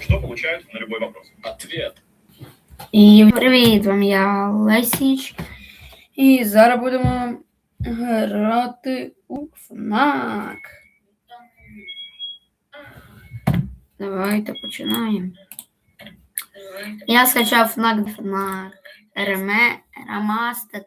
Что получают на любой вопрос? Ответ. І привіт вам, я Лесіч. І зараз будемо грати у ФНАК. Давайте починаємо. Я скачав ФНАК ФНАК. Реме, Ремастед.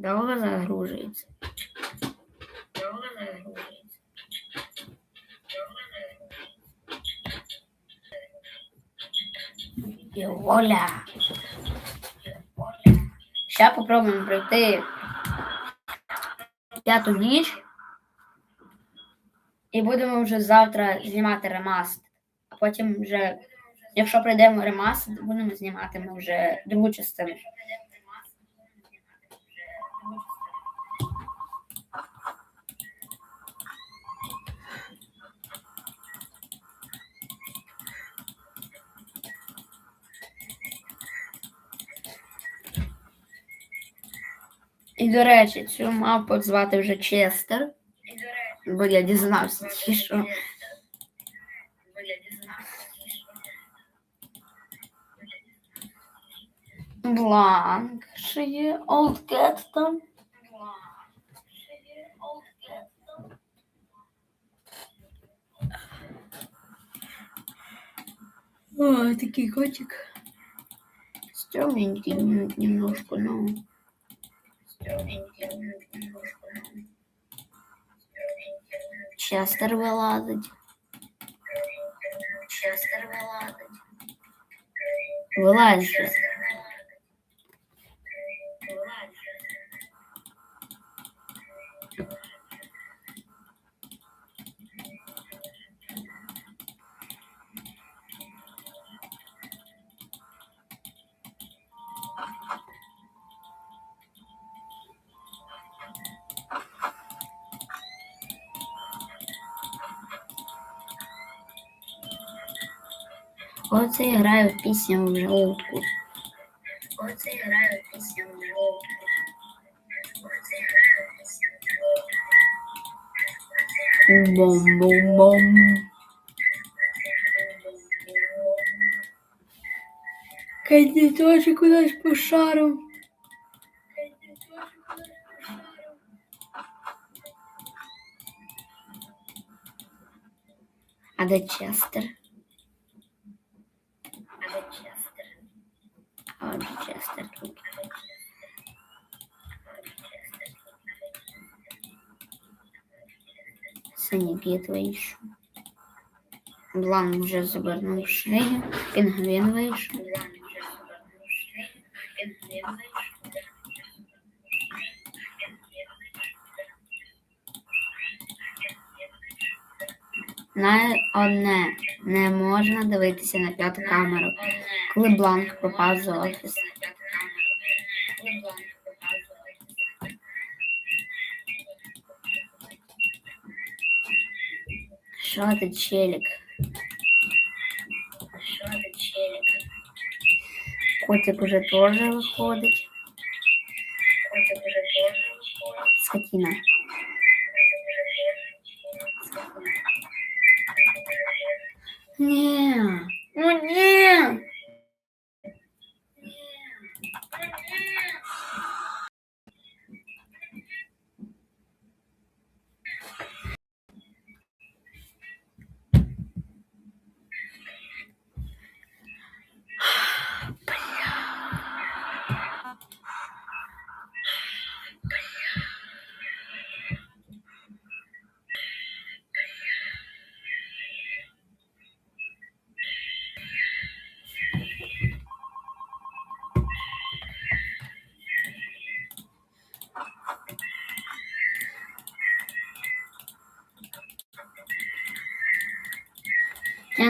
Довго загружується. Довго загружується. І воля. Ще попробуємо пройти п'яту ніч. І будемо вже завтра знімати ремаст. А потім вже, якщо пройдемо ремаст, будемо знімати ми вже другу частину. І, до речі, цю мапу звати вже Честер. Бо я дізнався тільки що. Бланк. Ще є Cat там. Ой, такий котик. Стрёмненький немножко, но... Честер вилазить. Честер вилазить. Вилазь же. Оце я граю в пісню в желудку. Оце я граю в пісню в желудку. Оце я граю в пісню в желудку. Бом-бом-бом. Кайди тоже кудись по шару. А де Честер? Честер? Де Честер тут? Синій вийшов. Блан вже завернув шею. Пінгвін вийшов. На одне не можна дивитися на п'яту камеру, коли бланк попав з офіс. Що ти, челік? Що ти, челік? Котик уже теж виходить. Котик уже теж виходить. Скотина. Yeah, oh, yeah.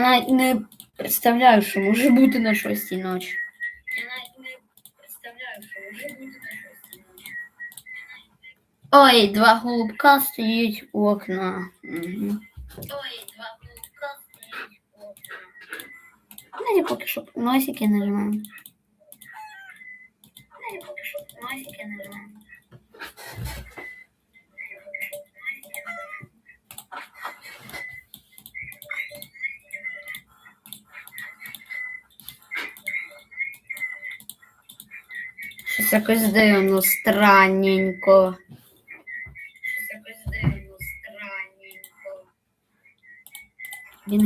Я навіть не представляю, що може бути на шостій ночі. Я навіть не представляю, що може бути на шостій ночі. Ой, два голубка стоять у окна. Угу. Ой, два голубка стоять у окна. Давайте поки що носики нажмемо. Давайте поки що носики нажмемо. Якось дивно, странненько. Якось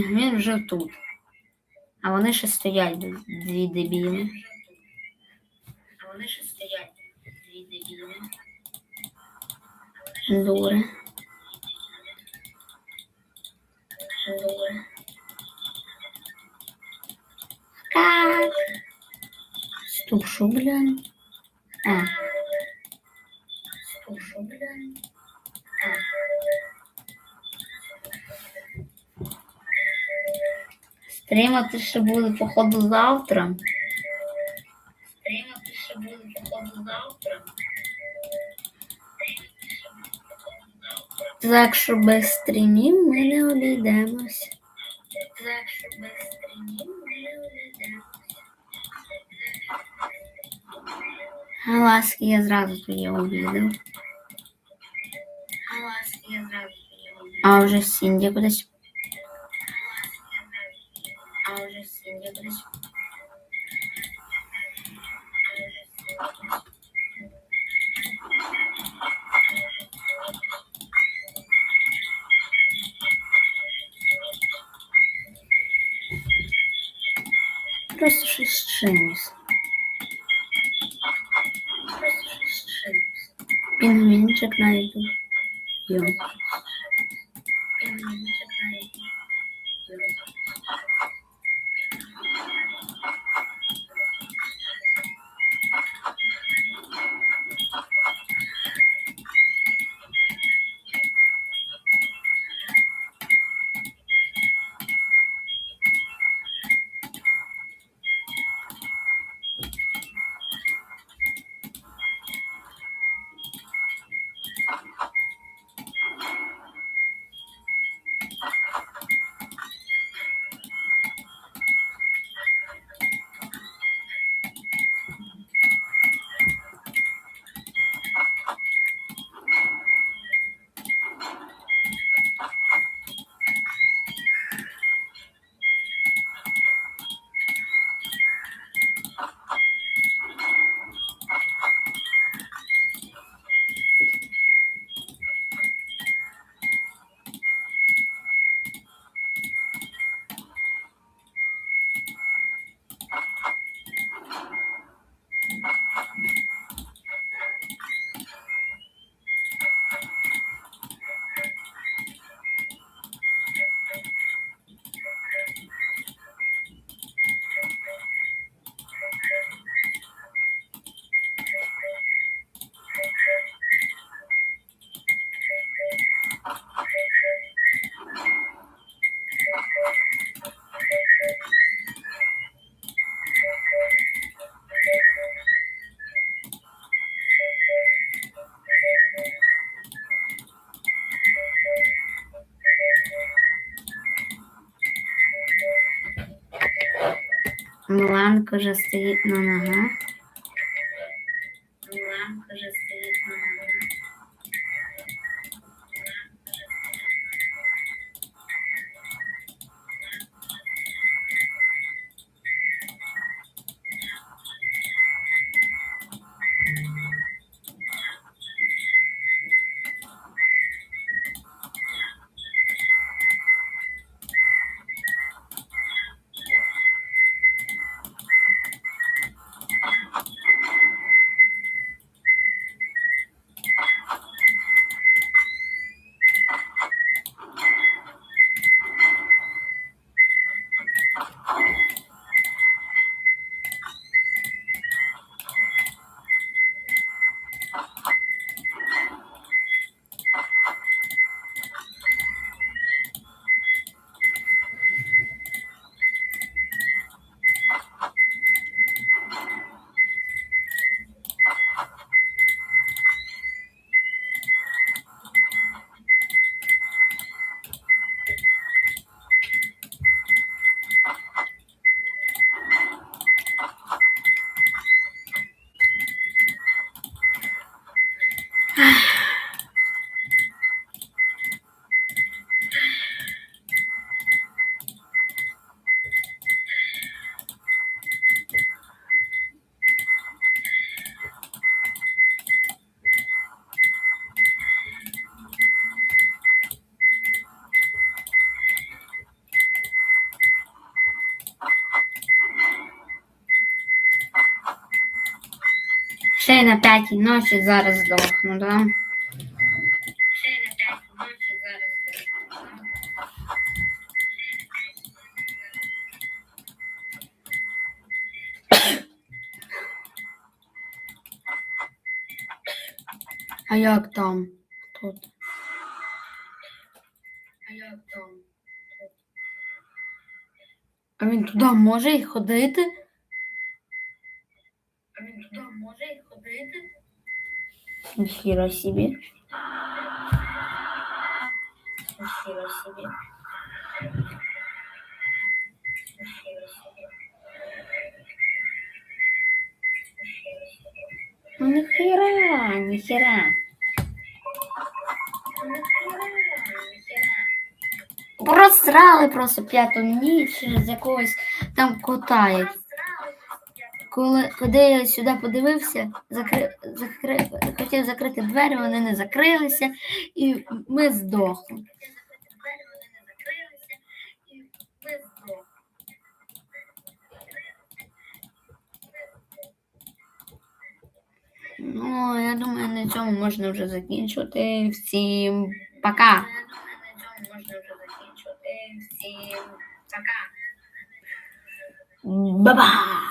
дивно, вже тут. А вони ще стоять, дві дебіли. А вони ще стоять, дві дебіли. Дури. Дури. Как? Стушу, блин. А. Стушу, блин. А. Стрімати ще буде, походу, завтра. Стрімати ще буде, походу, завтра. Так що без стрімів ми не обійдемось. Так що без А ласки я зразу тоді обідав. А ласки я зразу тоді обідав. А вже Сінді кудись. А вже Сінді кудись. Просто щось з чимось. Benim çok ayrılıyor. Миланка вже стоїть на ногах. Ще на п'ятій ночі зараз здохну, да? Ще на п'ятій ночі зараз здохну, да? А як там? Тут. А як там? Тут. А він туди може й ходити? Може й ходити? Ніхіра собі. Ніхіра собі. Ну ніхіра, ніхіра. Ну. Просрали просто п'яту ніч з якогось там кота. Коли, коли я сюди подивився, закри, закри, хотів закрити двері, вони не закрилися, і ми здохли. Ну, я думаю, на цьому можна вже закінчувати. Всім пока. Всім пока. Ба-ба!